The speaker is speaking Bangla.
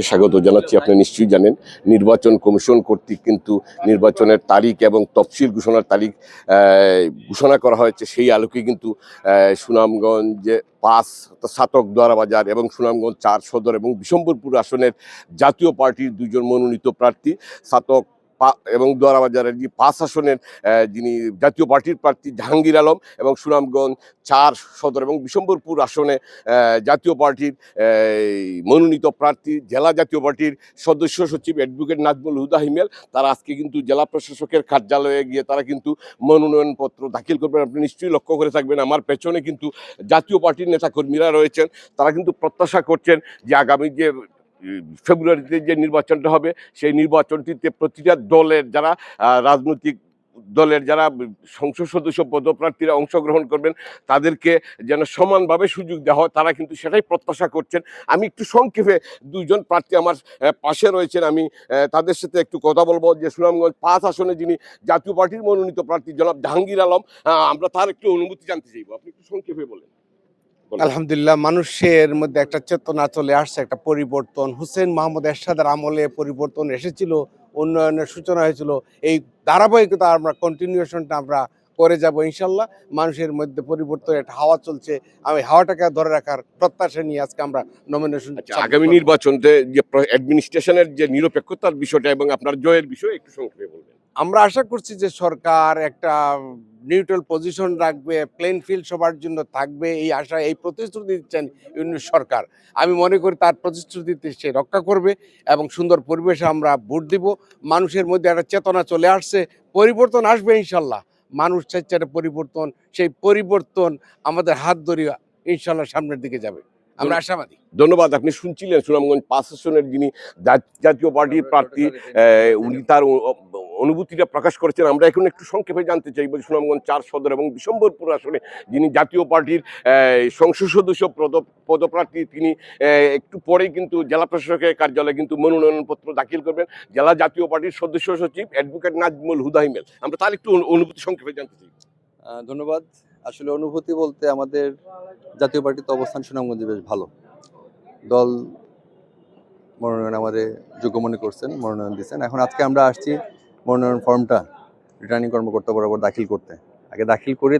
স্বাগত জানাচ্ছি, আপনি নিশ্চয়ই জানেন। নির্বাচন কমিশন কর্তৃক কিন্তু নির্বাচনের তারিখ এবং তফসিল ঘোষণার তারিখ ঘোষণা করা হয়েছে। সেই আলোকে কিন্তু সুনামগঞ্জ পাঁচ সাতক বাজার এবং সুনামগঞ্জ চার সদর এবং বিশম্বরপুর আসনের জাতীয় পার্টির দুজন মনোনীত প্রার্থী, সাতক এবং দোয়ারাবাজারের যে পাঁচ আসনের যিনি জাতীয় পার্টির প্রার্থী জাহাঙ্গীর আলম এবং সুনামগঞ্জ চার সদর এবং বিশম্বরপুর আসনে জাতীয় পার্টির মনোনীত প্রার্থী, জেলা জাতীয় পার্টির সদস্য সচিব অ্যাডভোকেট নাজমুল হুদা হিমেল। তারা আজকে কিন্তু জেলা প্রশাসকের কার্যালয়ে গিয়ে তারা কিন্তু মনোনয়নপত্র দাখিল করবেন। আপনি নিশ্চয়ই লক্ষ্য করে থাকবেন, আমার পেছনে কিন্তু জাতীয় পার্টির নেতাকর্মীরা রয়েছেন। তারা কিন্তু প্রত্যাশা করছেন যে আগামী যে ফেব্রুয়ারিতে যে নির্বাচনটা হবে, সেই নির্বাচনটিতে প্রতিটা দলের যারা রাজনৈতিক দলের যারা সংসদ সদস্য, পদপ্রার্থীরা অংশগ্রহণ করবেন, তাদেরকে যেন সমানভাবে সুযোগ দেওয়া হয়, তারা কিন্তু সেটাই প্রত্যাশা করছেন। আমি একটু সংক্ষেপে দুজন প্রার্থী আমার পাশে রয়েছেন। আমি তাদের সাথে একটু কথা বলব। যে সুনামগঞ্জ পাঁচ আসনে যিনি জাতীয় পার্টির মনোনীত প্রার্থী জনাব জাহাঙ্গীর আলম আমরা তার একটু অনুমতি জানতে চাইব। আপনি একটু সংক্ষেপে বলেন। আলহামদুলিল্লাহ মানুষের মধ্যে একটা চেতনা চলে আসছে একটা পরিবর্তন। হুসেন মাহমুদ এরশাদের আমলে পরিবর্তন এসেছিল উন্নয়নের সূচনা হয়েছিল। এই ধারাবাহিকতা আমরা কন্টিনিউশনটা আমরা করে যাব ইনশাল্লাহ। মানুষের মধ্যে পরিবর্তন একটা হাওয়া চলছে। আমি হাওয়াটাকে ধরে রাখার প্রত্যাশা নিয়ে আজকে আমরা নমিনেশন আচ্ছা আগামী নির্বাচনতে যে অ্যাডমিনিস্ট্রেশনের যে নিরপেক্ষতার বিষয়টা এবং আপনার জয়ের বিষয়ে একটু সংক্ষেপে বলবেন। আমরা আশা করছি যে সরকার একটা নিউট্রাল পজিশন রাখবে প্লেন ফিল্ড সবার জন্য থাকবে এই আশা এই প্রতিশ্রুতি দিচ্ছেন ইউনিট সরকার। আমি মনে করি তার প্রতিশ্রুতিতে সে রক্ষা করবে এবং সুন্দর পরিবেশে আমরা ভোট দিব। মানুষের মধ্যে একটা চেতনা চলে আসছে পরিবর্তন আসবে ইনশাল্লাহ। মানুষ চাইছে একটা পরিবর্তন সেই পরিবর্তন আমাদের হাত ধরিয়া ইনশাল্লাহ সামনের দিকে যাবে। আমরা আশাবাদী। ধন্যবাদ আপনি শুনছিলেন সুনামগঞ্জ পাঁচ আসনের যিনি জাতীয় পার্টির প্রার্থী উনি তার অনুভূতিটা প্রকাশ করেছেন। আমরা এখন একটু সংক্ষেপে জানতে চাইব সুনামগঞ্জ চার সদর এবং বিশম্বরপুর আসনে যিনি জাতীয় পার্টির সংসদ সদস্য পদ- পদপ্রার্থী, তিনি একটু পরেই কিন্তু জেলা প্রশাসকের কার্যালয়ে কিন্তু মনোনয়নপত্র দাখিল করবেন। জেলা জাতীয় পার্টির সদস্য সচিব অ্যাডভোকেট নাজমুল হুদাহিমেল আমরা তার একটু অনুভূতি সংক্ষেপে জানতে চাই। ধন্যবাদ। আসলে অনুভূতি বলতে আমাদের জাতীয় পার্টিতে অবস্থান সুনামগঞ্জে বেশ ভালো। দল মনোনয়ন আমাদের যোগ্য মনে করছেন, মনোনয়ন দিচ্ছেন। এখন আজকে আমরা আসছি মনোনয়ন ফর্মটা রিটার্নিং কর্মকর্তা বরাবর দাখিল করতে। আগে দাখিল করে